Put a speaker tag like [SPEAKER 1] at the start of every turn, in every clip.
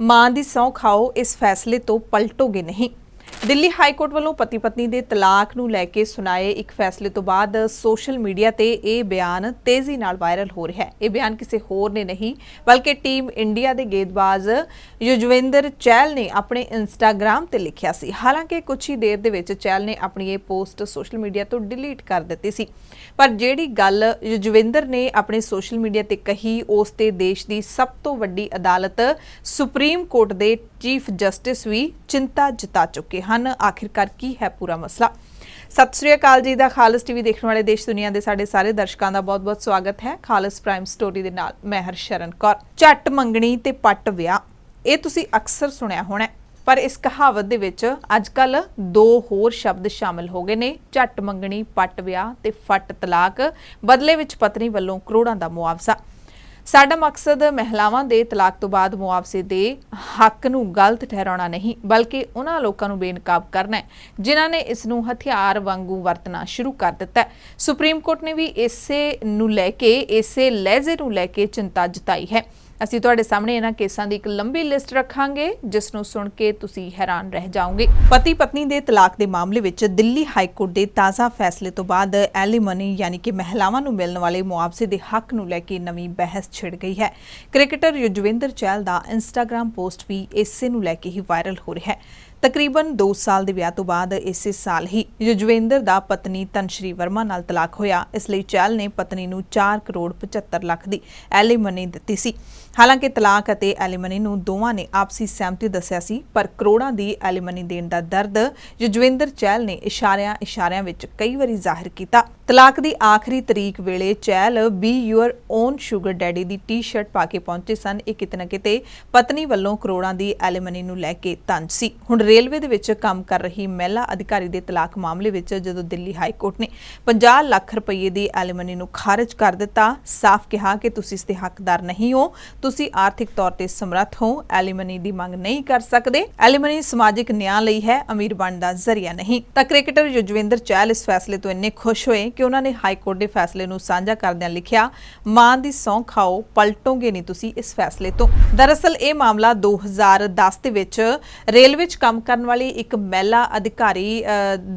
[SPEAKER 1] ਮਾਂ ਦੀ ਸਹੁੰ ਖਾਓ ਇਸ ਫੈਸਲੇ ਤੋਂ ਪਲਟੋਗੇ ਨਹੀਂ। ਦਿੱਲੀ ਹਾਈ ਕੋਰਟ ਵੱਲੋਂ ਪਤੀ ਪਤਨੀ ਦੇ ਤਲਾਕ ਨੂੰ ਲੈ ਕੇ ਸੁਣਾਏ ਇੱਕ ਫੈਸਲੇ ਤੋਂ ਬਾਅਦ ਸੋਸ਼ਲ ਮੀਡੀਆ ਤੇ ਇਹ ਬਿਆਨ ਤੇਜ਼ੀ ਨਾਲ ਵਾਇਰਲ ਹੋ ਰਿਹਾ ਹੈ। ਇਹ ਬਿਆਨ ਕਿਸੇ ਹੋਰ ਨੇ ਨਹੀਂ, ਬਲਕਿ ਟੀਮ ਇੰਡੀਆ ਦੇ ਗੇਂਦਬਾਜ਼ ਯੁਜਵੇਂਦਰ ਚਹਿਲ ਨੇ ਆਪਣੇ ਇੰਸਟਾਗ੍ਰam ਤੇ ਲਿਖਿਆ ਸੀ। ਹਾਲਾਂਕਿ ਕੁਝ ਹੀ ਦੇਰ ਦੇ ਵਿੱਚ ਚਹਿਲ ਨੇ ਆਪਣੀ ਇਹ ਪੋਸਟ ਸੋਸ਼ਲ ਮੀਡੀਆ ਤੋਂ ਡਿਲੀਟ ਕਰ ਦਿੱਤੀ ਸੀ। ਪਰ ਜਿਹੜੀ ਗੱਲ ਯੁਜਵਿੰਦਰ ਨੇ ਆਪਣੇ ਸੋਸ਼ਲ ਮੀਡੀਆ ਤੇ ਕਹੀ, ਉਸ ਤੇ ਦੇਸ਼ ਦੀ ਸਭ ਤੋਂ ਵੱਡੀ ਅਦਾਲਤ ਸੁਪਰੀਮ ਕੋਰਟ ਦੇ ਚੀਫ ਜਸਟਿਸ ਵੀ ਚਿੰਤਾ ਜਤਾ ਚੁੱਕੇ ਹਨ। ਆਖਿਰਕਾਰ ਕੀ ਹੈ ਪੂਰਾ ਮਸਲਾ? ਸਤਿ ਸ੍ਰੀ ਅਕਾਲ ਜੀ ਦਾ ਖਾਲਸ ਟੀਵੀ ਦੇਖਣ ਵਾਲੇ ਦੇਸ਼ ਦੁਨੀਆ ਦੇ ਸਾਡੇ ਸਾਰੇ ਦਰਸ਼ਕਾਂ ਦਾ ਬਹੁਤ-ਬਹੁਤ ਸਵਾਗਤ ਹੈ ਖਾਲਸ ਪ੍ਰਾਈਮ ਸਟੋਰੀ ਦੇ ਨਾਲ। ਮੈਂ ਹਰਸ਼ਰਨ ਕੌਰ। ਝੱਟ ਮੰਗਣੀ ਤੇ ਪੱਟ ਵਿਆਹ। ਇਹ ਤੁਸੀਂ ਅਕਸਰ ਸੁਣਿਆ ਹੋਣਾ ਪਰ ਇਸ ਕਹਾਵਤ ਦੇ ਵਿੱਚ ਅੱਜਕੱਲ ਦੋ ਹੋਰ ਸ਼ਬਦ ਸ਼ਾਮਿਲ ਹੋ ਗਏ ਨੇ। ਝੱਟ ਮੰਗਣੀ, ਪੱਟ ਵਿਆਹ ਤੇ ਫੱਟ ਤਲਾਕ, ਬਦਲੇ ਵਿੱਚ ਪਤਨੀ ਵੱਲੋਂ ਕਰੋੜਾਂ ਦਾ ਮੁਆਵਜ਼ਾ। ਸਾਡਾ ਮਕਸਦ ਮਹਿਲਾਵਾਂ ਦੇ ਤਲਾਕ ਤੋਂ ਬਾਅਦ ਮੁਆਵਜ਼ੇ ਦੇ ਹੱਕ ਨੂੰ ਗਲਤ ਠਹਿਰਾਉਣਾ ਨਹੀਂ, ਬਲਕਿ ਉਹਨਾਂ ਲੋਕਾਂ ਨੂੰ ਬੇਨਕਾਬ ਕਰਨਾ ਹੈ, ਜਿਨ੍ਹਾਂ ਨੇ ਇਸ ਨੂੰ ਹਥਿਆਰ ਵਾਂਗੂ ਵਰਤਣਾ ਸ਼ੁਰੂ ਕਰ ਦਿੱਤਾ ਹੈ। ਸੁਪਰੀਮ ਕੋਰਟ ਨੇ ਵੀ ਇਸੇ ਨੂੰ ਲੈ ਕੇ, ਇਸੇ ਲਹਿਜ਼ੇ ਨੂੰ ਲੈ ਕੇ ਚਿੰਤਾ ਜਤਾਈ ਹੈ। ਅਸੀਂ ਤੁਹਾਡੇ ਸਾਹਮਣੇ ਇਹਨਾਂ ਕੇਸਾਂ ਦੀ ਇੱਕ ਲੰਬੀ ਲਿਸਟ ਰੱਖਾਂਗੇ, ਜਿਸ ਨੂੰ ਸੁਣ ਕੇ ਤੁਸੀਂ ਹੈਰਾਨ ਰਹਿ ਜਾਓਗੇ। ਪਤੀ ਪਤਨੀ ਦੇ ਤਲਾਕ ਦੇ ਮਾਮਲੇ ਵਿੱਚ ਦਿੱਲੀ ਹਾਈ ਕੋਰਟ ਦੇ ਤਾਜ਼ਾ ਫੈਸਲੇ ਤੋਂ ਬਾਅਦ ਐਲੀਮਨੀ ਯਾਨੀ ਕਿ ਮਹਿਲਾਵਾਂ ਨੂੰ ਮਿਲਣ ਵਾਲੇ ਮੁਆਵਜ਼ੇ ਦੇ ਹੱਕ ਨੂੰ ਲੈ ਕੇ ਨਵੀਂ ਬਹਿਸ ਛਿੜ ਗਈ ਹੈ। ਕ੍ਰਿਕਟਰ ਯੁਜਵਿੰਦਰ ਚਹਿਲ ਦਾ ਇੰਸਟਾਗ੍ਰam ਪੋਸਟ ਵੀ ਇਸੇ ਨੂੰ ਲੈ ਕੇ ਹੀ ਵਾਇਰਲ ਹੋ ਰਿਹਾ ਹੈ। ਤਕਰੀਬਨ 2 ਸਾਲ ਦੇ ਵਿਆਹ ਤੋਂ ਬਾਅਦ ਇਸੇ ਸਾਲ ਹੀ ਯੁਜਵੇਂਦਰ ਦਾ ਪਤਨੀ ਤਨਸ਼੍ਰੀ ਵਰਮਾ ਨਾਲ ਤਲਾਕ ਹੋਇਆ। ਇਸ ਲਈ ਚਹਿਲ ਨੇ ਪਤਨੀ ਨੂੰ 4 ਕਰੋੜ 75 ਲੱਖ ਦੀ ਐਲੀਮਨੀ ਦਿੱਤੀ ਸੀ। ਹਾਲਾਂਕਿ ਤਲਾਕ ਅਤੇ ਐਲੀਮਨੀ ਨੂੰ ਦੋਵਾਂ ਨੇ ਆਪਸੀ ਸਹਿਮਤੀ ਦੱਸਿਆ ਸੀ, ਪਰ ਕਰੋੜਾਂ ਦੀ ਐਲੀਮਨੀ ਦੇਣ ਦਾ ਦਰਦ ਯੁਜਵੇਂਦਰ ਚਹਿਲ ਨੇ ਇਸ਼ਾਰਿਆਂ ਇਸ਼ਾਰਿਆਂ ਵਿੱਚ ਕਈ ਵਾਰੀ ਜ਼ਾਹਿਰ ਕੀਤਾ। ਤਲਾਕ ਦੀ ਆਖਰੀ ਤਰੀਕ ਵੇਲੇ ਚੈਲ be your own sugar daddy the T-shirt ਪਾ ਕੇ ਪਹੁੰਚੇ ਸਨ। ਇਹ ਕਿਤੇ ਕਿਤੇ ਪਤਨੀ ਵੱਲੋਂ ਕਰੋੜਾਂ ਦੀ ਐਲੀਮਨੀ ਨੂੰ ਲੈ ਕੇ ਤੰਜ ਸੀ। ਹੁਣ ਰੇਲਵੇ ਦੇ ਵਿੱਚ ਕੰਮ ਕਰ ਰਹੀ ਮਹਿਲਾ ਅਧਿਕਾਰੀ ਦੇ ਤਲਾਕ ਮਾਮਲੇ ਵਿੱਚ ਜਦੋਂ ਦਿੱਲੀ ਹਾਈ ਕੋਰਟ ਨੇ 50 ਲੱਖ ਰੁਪਏ ਦੀ ਐਲੀਮਨੀ ਨੂੰ ਖਾਰਜ ਕਰ ਦਿੱਤਾ, ਸਾਫ਼ ਕਿਹਾ ਕਿ ਤੁਸੀਂ ਇਸ ਦੇ ਹੱਕਦਾਰ ਨਹੀਂ ਹੋ, ਤੁਸੀਂ ਆਰਥਿਕ ਤੌਰ ਤੇ ਸਮਰੱਥ ਹੋ ਐਲੀਮਨੀ ਦੀ ਮੰਗ ਨਹੀਂ ਕਰ ਸਕਦੇ। ਐਲੀਮਨੀ ਸਮਾਜਿਕ ਨਿਆਂ ਲਈ ਹੈ, ਅਮੀਰ ਬਣ ਦਾ ਜ਼ਰੀਆ ਨਹੀਂ। ਤਾਂ ਕ੍ਰਿਕਟਰ ਯੁਜਵੇਂਦਰ ਚਹਿਲ ਇਸ ਫੈਸਲੇ ਤੋਂ ਇੰਨੇ ਖੁਸ਼ ਹੋਏ ਕਿ ਉਹਨਾਂ ਨੇ ਹਾਈ ਕੋਰਟ ਦੇ ਫੈਸਲੇ ਨੂੰ ਸਾਂਝਾ ਕਰਦਿਆਂ ਲਿਖਿਆ, ਮਾਂ ਦੀ ਸਹੁੰ ਖਾਓ, ਪਲਟੋਗੇ ਨਹੀਂ ਤੁਸੀਂ ਇਸ ਫੈਸਲੇ ਤੋਂ। ਦਰਅਸਲ ਇਹ ਮਾਮਲਾ 2010 ਦੇ ਵਿੱਚ ਰੇਲਵੇ 'ਚ ਕੰਮ ਕਰਨ ਵਾਲੀ ਇੱਕ ਮਹਿਲਾ ਅਧਿਕਾਰੀ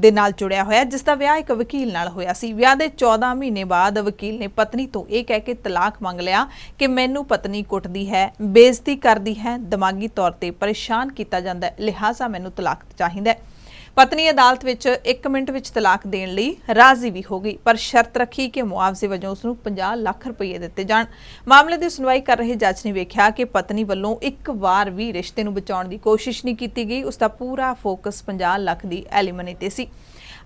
[SPEAKER 1] ਦੇ ਨਾਲ ਜੁੜਿਆ ਹੋਇਆ, ਜਿਸ ਦਾ ਵਿਆਹ ਇੱਕ ਵਕੀਲ ਨਾਲ ਹੋਇਆ ਸੀ। ਵਿਆਹ ਦੇ 14 ਮਹੀਨੇ ਬਾਅਦ ਵਕੀਲ ਨੇ ਪਤਨੀ ਤੋਂ ਇਹ ਕਹਿ ਕੇ ਤਲਾਕ ਮੰਗ ਲਿਆ ਕਿ ਮੈਨੂੰ ਪਤਨੀ ਕੁੱਟਦੀ ਹੈ, ਬੇਇੱਜ਼ਤੀ ਕਰਦੀ ਹੈ, ਦਿਮਾਗੀ ਤੌਰ ਤੇ ਪਰੇਸ਼ਾਨ ਕੀਤਾ ਜਾਂਦਾ ਹੈ, ਲਿਹਾਜ਼ਾ ਮੈਨੂੰ ਤਲਾਕ ਚਾਹੀਦਾ ਹੈ। ਪਤਨੀ ਅਦਾਲਤ ਵਿੱਚ 1 ਮਿੰਟ ਵਿੱਚ ਤਲਾਕ ਦੇਣ ਲਈ ਰਾਜ਼ੀ ਵੀ ਹੋ ਗਈ, ਪਰ ਸ਼ਰਤ ਰੱਖੀ ਕਿ ਮੁਆਵਜ਼ੇ ਵਜੋਂ ਉਸ ਨੂੰ 50 ਲੱਖ ਰੁਪਏ ਦਿੱਤੇ ਜਾਣ। ਮਾਮਲੇ ਦੀ ਸੁਣਵਾਈ ਕਰ ਰਹੇ ਜੱਜ ਨੇ ਵੇਖਿਆ ਕਿ ਪਤਨੀ ਵੱਲੋਂ ਇੱਕ ਵਾਰ ਵੀ ਰਿਸ਼ਤੇ ਨੂੰ ਬਚਾਉਣ ਦੀ ਕੋਸ਼ਿਸ਼ ਨਹੀਂ ਕੀਤੀ ਗਈ ਉਸ ਦਾ ਪੂਰਾ ਫੋਕਸ 50 ਲੱਖ ਦੀ ਐਲੀਮਨੀ ਤੇ ਸੀ।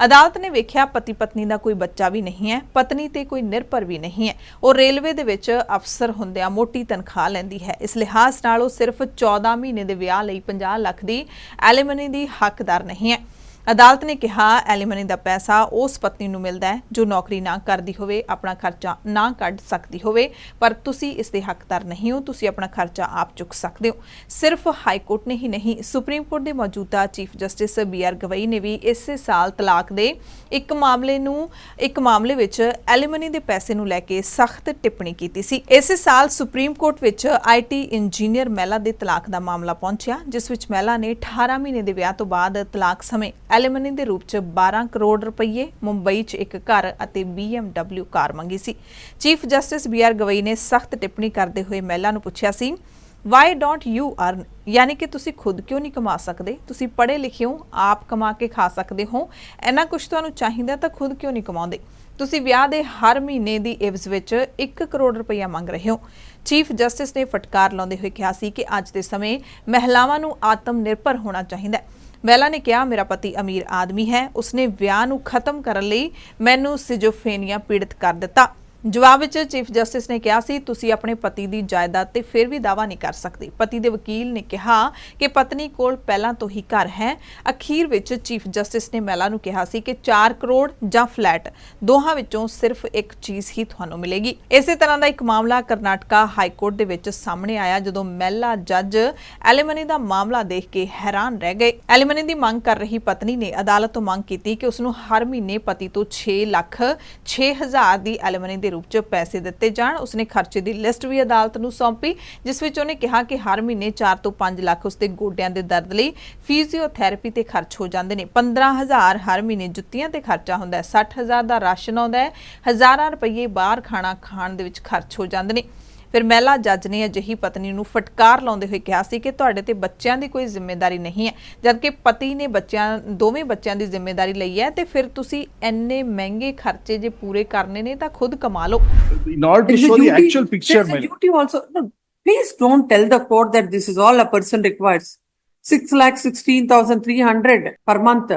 [SPEAKER 1] ਅਦਾਲਤ ਨੇ ਵੇਖਿਆ ਪਤੀ ਪਤਨੀ ਦਾ ਕੋਈ ਬੱਚਾ ਵੀ ਨਹੀਂ ਹੈ, ਪਤਨੀ ਤੇ ਕੋਈ ਨਿਰਭਰ ਵੀ ਨਹੀਂ ਹੈ। ਉਹ ਰੇਲਵੇ ਦੇ ਵਿੱਚ ਅਫਸਰ ਹੁੰਦਿਆਂ ਮੋਟੀ ਤਨਖਾਹ ਲੈਂਦੀ ਹੈ। ਇਸ ਲਿਹਾਜ਼ ਨਾਲ ਉਹ ਸਿਰਫ 14 ਮਹੀਨੇ ਦੇ ਵਿਆਹ ਲਈ 50 ਲੱਖ ਦੀ ਐਲੀਮਨੀ ਦੀ ਹੱਕਦਾਰ ਨਹੀਂ ਹੈ। ਅਦਾਲਤ ਨੇ ਕਿਹਾ, ਐਲੀਮਨੀ ਦਾ ਪੈਸਾ ਉਸ ਪਤਨੀ ਨੂੰ ਮਿਲਦਾ ਹੈ ਜੋ ਨੌਕਰੀ ਨਾ ਕਰਦੀ ਹੋਵੇ, ਆਪਣਾ ਖਰਚਾ ਨਾ ਕੱਢ ਸਕਦੀ ਹੋਵੇ। ਪਰ ਤੁਸੀਂ ਇਸ ਦੇ ਹੱਕਦਾਰ ਨਹੀਂ ਹੋ, ਤੁਸੀਂ ਆਪਣਾ ਖਰਚਾ ਆਪ ਚੁੱਕ ਸਕਦੇ ਹੋ। ਸਿਰਫ ਹਾਈ ਕੋਰਟ ਨੇ ਹੀ ਨਹੀਂ, ਸੁਪਰੀਮ ਕੋਰਟ ਦੇ ਮੌਜੂਦਾ chief justice B R Gavai ਨੇ ਵੀ ਇਸੇ ਸਾਲ ਤਲਾਕ ਦੇ ਇੱਕ ਮਾਮਲੇ ਨੂੰ, ਇੱਕ ਮਾਮਲੇ ਵਿੱਚ ਐਲੀਮਨੀ ਦੇ ਪੈਸੇ ਨੂੰ ਲੈ ਕੇ ਸਖਤ ਟਿੱਪਣੀ ਕੀਤੀ ਸੀ। ਇਸੇ ਸਾਲ ਸੁਪਰੀਮ ਕੋਰਟ ਵਿੱਚ ਆਈਟੀ ਇੰਜੀਨੀਅਰ ਮਹਿਲਾ ਦੇ ਤਲਾਕ ਦਾ ਮਾਮਲਾ ਪਹੁੰਚਿਆ, ਜਿਸ ਵਿੱਚ ਮਹਿਲਾ ਨੇ 18 ਮਹੀਨੇ ਦੇ ਵਿਆਹ ਤੋਂ ਬਾਅਦ ਤਲਾਕ ਸਮੇਂ ਐਲੀਮਨੀ ਦੇ ਰੂਪ 'ਚ 12 ਕਰੋੜ ਰੁਪਏ ਮੁੰਬਈ 'ਚ ਇੱਕ ਘਰ ਅਤੇ BMW ਕਾਰ ਮੰਗੀ ਸੀ। Chief justice B R Gavai ਨੇ ਸਖਤ ਟਿੱਪਣੀ ਕਰਦੇ ਹੋਏ ਮਹਿਲਾ ਨੂੰ ਪੁੱਛਿਆ ਸੀ ਵਾਈ ਡੋਂਟ ਯੂ ਅਰਨ ਯਾਨੀ ਕਿ ਤੁਸੀਂ ਖੁਦ ਕਿਉਂ ਨਹੀਂ ਕਮਾ ਸਕਦੇ? ਤੁਸੀਂ ਪੜ੍ਹੇ ਲਿਖੇ ਹੋ, ਆਪ ਕਮਾ ਕੇ ਖਾ ਸਕਦੇ ਹੋ। ਇੰਨਾ ਕੁਝ ਤੁਹਾਨੂੰ ਚਾਹੀਦਾ ਤਾਂ ਖੁਦ ਕਿਉਂ ਨਹੀਂ ਕਮਾਉਂਦੇ? ਤੁਸੀਂ ਵਿਆਹ ਦੇ ਹਰ ਮਹੀਨੇ ਦੀ ਇਵਜ਼ ਵਿੱਚ 1 ਕਰੋੜ ਰੁਪਇਆ ਮੰਗ ਰਹੇ ਹੋ। ਚੀਫ ਜਸਟਿਸ ਨੇ ਫਟਕਾਰ ਲਾਉਂਦੇ ਹੋਏ ਕਿਹਾ ਸੀ ਕਿ ਅੱਜ ਦੇ ਸਮੇਂ ਮਹਿਲਾਵਾਂ ਨੂੰ ਆਤਮ ਨਿਰਭਰ ਹੋਣਾ ਚਾਹੀਦਾ ਹੈ। ਮਹਿਲਾ ਨੇ ਕਿਹਾ, ਮੇਰਾ ਪਤੀ ਅਮੀਰ ਆਦਮੀ ਹੈ। ਉਸਨੇ ਵਿਆਹ ਨੂੰ ਖਤਮ ਕਰਨ ਲਈ ਮੈਨੂੰ ਸਿਜੋਫੇਨੀਆ ਪੀੜਤ ਕਰ ਦਿੱਤਾ। ਜਵਾਬ ਵਿੱਚ ਚੀਫ ਜਸਟਿਸ ਨੇ ਕਿਹਾ ਸੀ, ਤੁਸੀਂ ਆਪਣੇ ਪਤੀ ਦੀ ਜਾਇਦਾਦ ਤੇ ਫਿਰ ਵੀ ਦਾਵਾ ਨਹੀਂ ਕਰ ਸਕਦੇ। ਪਤੀ ਦੇ ਵਕੀਲ ਨੇ ਕਿਹਾ ਕਿ ਪਤਨੀ ਕੋਲ ਪਹਿਲਾਂ ਤੋਂ ਹੀ ਘਰ ਹੈ। ਅਖੀਰ ਵਿੱਚ ਚੀਫ ਜਸਟਿਸ ਨੇ ਮਹਿਲਾ ਨੂੰ ਕਿਹਾ ਸੀ ਕਿ 4 ਕਰੋੜ ਜਾਂ ਫਲੈਟ ਦੋਹਾਂ ਵਿੱਚੋਂ ਸਿਰਫ ਇੱਕ ਚੀਜ਼ ਹੀ ਤੁਹਾਨੂੰ ਮਿਲੇਗੀ। ਇਸੇ ਤਰ੍ਹਾਂ ਦਾ ਇੱਕ ਮਾਮਲਾ ਕਰਨਾਟਕਾ ਹਾਈ ਕੋਰਟ ਦੇ ਵਿੱਚ ਸਾਹਮਣੇ ਆਇਆ, ਜਦੋਂ ਮਹਿਲਾ ਜੱਜ ਐਲੀਮਨੀ ਦਾ ਮਾਮਲਾ ਦੇਖ ਕੇ ਹੈਰਾਨ ਰਹਿ ਗਏ। ਐਲੀਮਨੀ ਦੀ ਮੰਗ ਕਰ ਰਹੀ ਪਤਨੀ ਨੇ ਅਦਾਲਤ ਤੋਂ ਮੰਗ ਕੀਤੀ ਕਿ ਉਸ ਨੂੰ ਹਰ ਮਹੀਨੇ ਪਤੀ ਤੋਂ 6 ਲੱਖ 6000 ਦੀ ਐਲੀਮਨੀ ਦੇ ਰੂਪ 'ਚ ਪੈਸੇ ਦਿੱਤੇ ਜਾਣ। ਉਸਨੇ ਖਰਚੇ ਦੀ ਲਿਸਟ ਵੀ ਅਦਾਲਤ ਨੂੰ ਸੌਂਪੀ, ਜਿਸ ਵਿੱਚ ਉਹਨੇ ਕਿਹਾ ਕਿ ਹਰ ਮਹੀਨੇ 4 ਤੋਂ 5 ਲੱਖ ਉਸਦੇ ਗੋਡਿਆਂ ਦੇ ਦਰਦ ਲਈ ਫਿਜ਼ੀਓਥੈਰੇਪੀ ਤੇ ਖਰਚ ਹੋ ਜਾਂਦੇ ਨੇ। 15000 ਹਰ ਮਹੀਨੇ ਜੁੱਤੀਆਂ ਤੇ ਖਰਚਾ ਹੁੰਦਾ ਹੈ। 60000 ਦਾ ਰਾਸ਼ਨ ਆਉਂਦਾ ਹੈ। ਹਜ਼ਾਰਾਂ ਰੁਪਏ ਬਾਹਰ ਖਾਣਾ ਖਾਣ ਦੇ ਵਿੱਚ ਖਰਚ ਹੋ ਜਾਂਦੇ ਨੇ। ਫਿਰ ਮਹਿਲਾ ਜੱਜ ਨੇ ਅਜਿਹੀ ਪਤਨੀ ਨੂੰ ਫਟਕਾਰ ਲਾਉਂਦੇ ਹੋਏ ਕਿਹਾ ਸੀ ਕਿ ਤੁਹਾਡੇ ਤੇ ਬੱਚਿਆਂ ਦੀ ਕੋਈ ਜ਼ਿੰਮੇਵਾਰੀ ਨਹੀਂ ਹੈ ਜਦਕਿ ਪਤੀ ਨੇ ਬੱਚਿਆਂ ਦੋਵੇਂ ਬੱਚਿਆਂ ਦੀ ਜ਼ਿੰਮੇਵਾਰੀ ਲਈ ਹੈ ਤੇ ਫਿਰ ਤੁਸੀਂ ਇੰਨੇ ਮਹਿੰਗੇ ਖਰਚੇ ਜੇ ਪੂਰੇ ਕਰਨੇ ਨੇ ਤਾਂ ਖੁਦ ਕਮਾ ਲਓ
[SPEAKER 2] in order to
[SPEAKER 3] There's a
[SPEAKER 2] show the
[SPEAKER 3] duty-
[SPEAKER 2] actual picture,
[SPEAKER 3] There's a
[SPEAKER 2] my lord.
[SPEAKER 3] duty also. No, please don't tell the court that this is all a person requires. Six lakh sixteen thousand three hundred per month.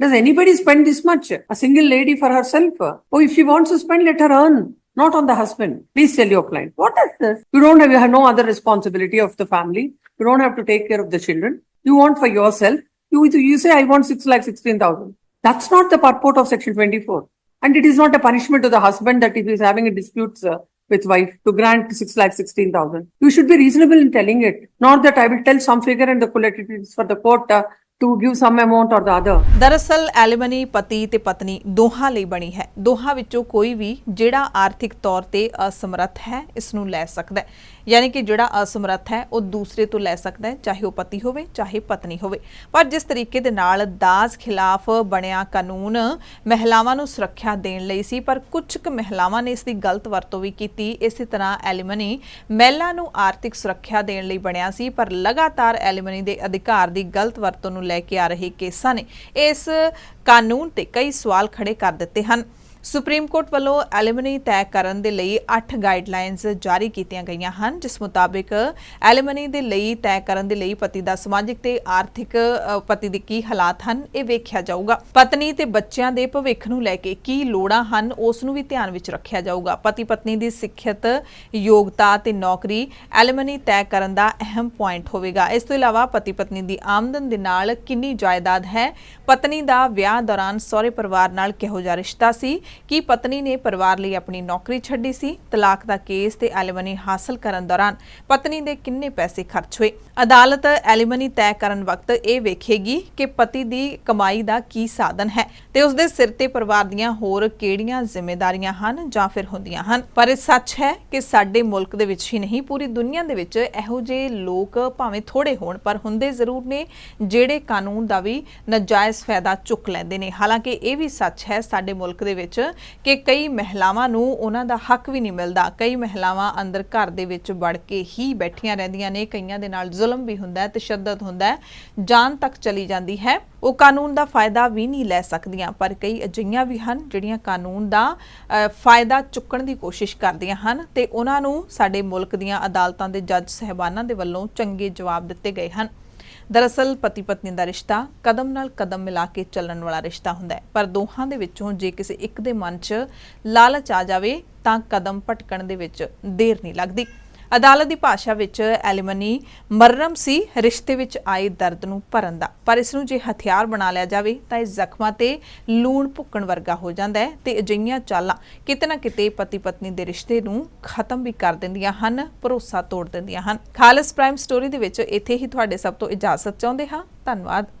[SPEAKER 3] Does anybody spend this much? A single lady for herself? Oh, if she wants to spend, let her earn. Not on the husband. Please tell your client. What is this? You don't have, you have no other responsibility of the family. You don't have to take care of the children. You want for yourself. You, you say, I want six lakh sixteen thousand. That's not the purport of section twenty-four. And it is not a punishment to the husband that if he is having a dispute with wife to grant six lakh sixteen thousand. You should be reasonable in telling it, not that I will tell some figure and the it is for the court uh, to give some amount or the other.
[SPEAKER 1] ਦਰਅਸਲ ਐਲੀਮਨੀ ਪਤੀ ਤੇ ਪਤਨੀ ਦੋਹਾਂ ਲਈ ਬਣੀ ਹੈ। ਦੋਹਾਂ ਵਿੱਚੋਂ ਕੋਈ ਵੀ ਜਿਹੜਾ ਆਰਥਿਕ ਤੌਰ ਤੇ ਅਸਮਰੱਥ ਹੈ ਇਸ ਨੂੰ ਲੈ ਸਕਦਾ ਹੈ। ਯਾਨੀ ਕਿ ਜਿਹੜਾ ਅਸਮਰੱਥ ਹੈ, ਉਹ ਦੂਸਰੇ ਤੋਂ ਲੈ ਸਕਦਾ ਹੈ, ਚਾਹੇ ਉਹ ਪਤੀ ਹੋਵੇ, ਚਾਹੇ ਪਤਨੀ ਹੋਵੇ। ਪਰ ਜਿਸ ਤਰੀਕੇ ਦੇ ਨਾਲ ਦਾਜ ਖਿਲਾਫ ਬਣਿਆ ਕਾਨੂੰਨ ਮਹਿਲਾਵਾਂ ਨੂੰ ਸੁਰੱਖਿਆ ਦੇਣ ਲਈ ਸੀ, ਪਰ ਕੁਝ ਕੁ ਮਹਿਲਾਵਾਂ ਨੇ ਇਸ ਦੀ ਗਲਤ ਵਰਤੋਂ ਵੀ ਕੀਤੀ। ਇਸੇ ਤਰ੍ਹਾਂ ਐਲੀਮਨੀ ਮਹਿਲਾ ਨੂੰ ਆਰਥਿਕ ਸੁਰੱਖਿਆ ਦੇਣ ਲਈ ਬਣਿਆ ਸੀ, ਪਰ ਲਗਾਤਾਰ ਐਲੀਮਨੀ ਦੇ ਅਧਿਕਾਰ ਦੀ ਗਲਤ ਵਰਤੋਂ ਨੂੰ ਲੈ ਕੇ ਆ ਰਹੇ ਕੇਸਾਂ ਨੇ। ਇਸ ਕਾਨੂੰਨ ਤੇ ਕਈ ਸਵਾਲ ਖੜੇ ਕਰ ਦਿੱਤੇ ਹਨ। ਸੁਪਰੀਮ ਕੋਰਟ ਵੱਲੋਂ ਐਲੀਮਨੀ ਤੈਅ ਕਰਨ ਦੇ ਲਈ 8 ਗਾਈਡਲਾਈਨਸ ਜਾਰੀ ਕੀਤੀਆਂ ਗਈਆਂ ਹਨ, ਜਿਸ ਮੁਤਾਬਿਕ ਐਲੀਮਨੀ ਦੇ ਲਈ ਤੈਅ ਕਰਨ ਦੇ ਲਈ ਪਤੀ ਦਾ ਸਮਾਜਿਕ ਤੇ ਆਰਥਿਕ ਪਤੀ ਦੇ ਕੀ ਹਾਲਾਤ ਹਨ, ਇਹ ਵੇਖਿਆ ਜਾਊਗਾ। ਪਤਨੀ ਤੇ ਬੱਚਿਆਂ ਦੇ ਭਵਿੱਖ ਨੂੰ ਲੈ ਕੇ ਕੀ ਲੋੜਾਂ ਹਨ, ਉਸ ਨੂੰ ਵੀ ਧਿਆਨ ਵਿੱਚ ਰੱਖਿਆ ਜਾਊਗਾ। ਪਤੀ ਪਤਨੀ ਦੀ ਸਿੱਖਿਅਤ, ਯੋਗਤਾ ਤੇ ਨੌਕਰੀ ਐਲੀਮਨੀ ਤੈਅ ਕਰਨ ਦਾ ਅਹਿਮ ਪੁਆਇੰਟ ਹੋਵੇਗਾ। ਇਸ ਤੋਂ ਇਲਾਵਾ ਪਤੀ ਪਤਨੀ ਦੀ ਆਮਦਨ ਦੇ ਨਾਲ ਕਿੰਨੀ ਜਾਇਦਾਦ ਹੈ? ਪਤਨੀ ਦਾ ਵਿਆਹ ਦੌਰਾਨ ਸਹੁਰੇ ਪਰਿਵਾਰ ਨਾਲ ਕਿਹੋ ਜਿਹਾ ਰਿਸ਼ਤਾ ਸੀ? ਕੀ ਪਤਨੀ ਨੇ ਪਰਿਵਾਰ ਲਈ ਆਪਣੀ ਨੌਕਰੀ ਛੱਡੀ ਸੀ, ਤਲਾਕ ਦਾ ਕੇਸ ਤੇ ਐਲਿਮਨੀ ਹਾਸਲ ਕਰਨ ਦੌਰਾਨ ਪਤਨੀ ਦੇ ਕਿੰਨੇ ਪੈਸੇ ਖਰਚ ਹੋਏ। ਅਦਾਲਤ ਐਲਿਮਨੀ ਤੈਅ ਕਰਨ ਵਕਤ ਇਹ ਵੇਖੇਗੀ ਕਿ ਪਤੀ ਦੀ ਕਮਾਈ ਦਾ ਕੀ ਸਾਧਨ ਹੈ ਤੇ ਉਸ ਦੇ ਸਿਰ ਤੇ ਪਰਿਵਾਰ ਦੀਆਂ ਹੋਰ ਕਿਹੜੀਆਂ ਜ਼ਿੰਮੇਵਾਰੀਆਂ ਹਨ ਜਾਂ ਫਿਰ ਹੁੰਦੀਆਂ ਹਨ। ਪਰ ਇਹ ਸੱਚ ਹੈ ਕਿ ਸਾਡੇ ਮੁਲਕ ਦੇ ਵਿੱਚ ਹੀ ਨਹੀਂ, ਪੂਰੀ ਦੁਨੀਆ ਦੇ ਵਿੱਚ ਇਹੋ ਜਿਹੇ ਲੋਕ ਭਾਵੇਂ ਥੋੜੇ ਹੋਣ, ਪਰ ਹੁੰਦੇ ਜ਼ਰੂਰ ਨੇ ਜਿਹੜੇ ਕਾਨੂੰਨ ਦਾ ਵੀ ਨਜਾਇਜ਼ ਫਾਇਦਾ ਚੁੱਕ ਲੈਂਦੇ ਨੇ। ਹਾਲਾਂਕਿ ਇਹ ਵੀ ਸੱਚ ਹੈ, ਸਾਡੇ ਮੁਲਕ ਦੇ ਵਿੱਚ ਕਿ ਕਈ ਮਹਿਲਾਵਾਂ ਨੂੰ ਉਹਨਾਂ ਦਾ ਹੱਕ ਵੀ ਨਹੀਂ ਮਿਲਦਾ। ਕਈ ਮਹਿਲਾਵਾਂ ਅੰਦਰ ਘਰ ਦੇ ਵਿੱਚ ਵੜ ਕੇ ਹੀ ਬੈਠੀਆਂ ਰਹਿੰਦੀਆਂ ਨੇ। ਕਈਆਂ ਦੇ ਨਾਲ ਜ਼ੁਲਮ ਵੀ ਹੁੰਦਾ ਹੈ, ਤਸ਼ੱਦਦ ਹੁੰਦਾ ਹੈ, ਜਾਨ ਤੱਕ ਚਲੀ ਜਾਂਦੀ ਹੈ। ਉਹ ਕਾਨੂੰਨ ਦਾ ਫਾਇਦਾ ਵੀ ਨਹੀਂ ਲੈ ਸਕਦੀਆਂ, ਪਰ ਕਈ ਅਜਿਹੀਆਂ ਵੀ ਹਨ ਜਿਹੜੀਆਂ ਕਾਨੂੰਨ ਦਾ ਫਾਇਦਾ ਚੁੱਕਣ ਦੀ ਕੋਸ਼ਿਸ਼ ਕਰਦੀਆਂ ਹਨ ਤੇ ਉਹਨਾਂ ਨੂੰ ਸਾਡੇ ਮੁਲਕ ਦੀਆਂ ਅਦਾਲਤਾਂ ਦੇ ਜੱਜ ਸਹਿਬਾਨਾਂ ਦੇ ਵੱਲੋਂ ਚੰਗੇ ਜਵਾਬ ਦਿੱਤੇ ਗਏ ਹਨ। ਦਰਅਸਲ ਪਤੀ ਪਤਨੀ ਦਾ ਰਿਸ਼ਤਾ ਕਦਮ ਨਾਲ ਕਦਮ ਮਿਲਾ ਕੇ ਚੱਲਣ ਵਾਲਾ ਰਿਸ਼ਤਾ ਹੁੰਦਾ ਹੈ। ਪਰ ਦੋਹਾਂ ਦੇ ਵਿੱਚੋਂ ਜੇ ਕਿਸੇ ਇੱਕ ਦੇ ਮਨ 'ਚ ਲਾਲਚ ਆ ਜਾਵੇ ਤਾਂ ਕਦਮ ਭਟਕਣ ਦੇ ਵਿੱਚ ਦੇਰ ਨਹੀਂ ਲੱਗਦੀ। ਅਦਾਲਤ ਦੀ ਭਾਸ਼ਾ ਵਿੱਚ ਐਲੀਮਨੀ ਮਰਮ ਸੀ, ਰਿਸ਼ਤੇ ਵਿੱਚ ਆਏ ਦਰਦ ਨੂੰ ਭਰਨ ਦਾ। ਪਰ ਇਸ ਨੂੰ ਜੇ ਹਥਿਆਰ ਬਣਾ ਲਿਆ ਜਾਵੇ, ਤਾਂ ਇਹ ਜ਼ਖਮਾਂ ਤੇ ਲੂਣ ਭੁੱਕਣ ਵਰਗਾ ਹੋ ਜਾਂਦਾ ਹੈ ਤੇ ਅਜਿਹੀਆਂ ਚਾਲਾਂ ਕਿਤੇ ਨਾ ਕਿਤੇ ਪਤੀ ਪਤਨੀ ਦੇ ਰਿਸ਼ਤੇ ਨੂੰ ਖਤਮ ਵੀ ਕਰ ਦਿੰਦੀਆਂ ਹਨ, ਭਰੋਸਾ ਤੋੜ ਦਿੰਦੀਆਂ ਹਨ। ਖਾਲਸ ਪ੍ਰਾਈਮ ਸਟੋਰੀ ਦੇ ਵਿੱਚ ਇੱਥੇ ਹੀ ਤੁਹਾਡੇ ਸਭ ਤੋਂ ਇਜਾਜ਼ਤ ਚਾਹੁੰਦੇ ਹਾਂ। ਧੰਨਵਾਦ।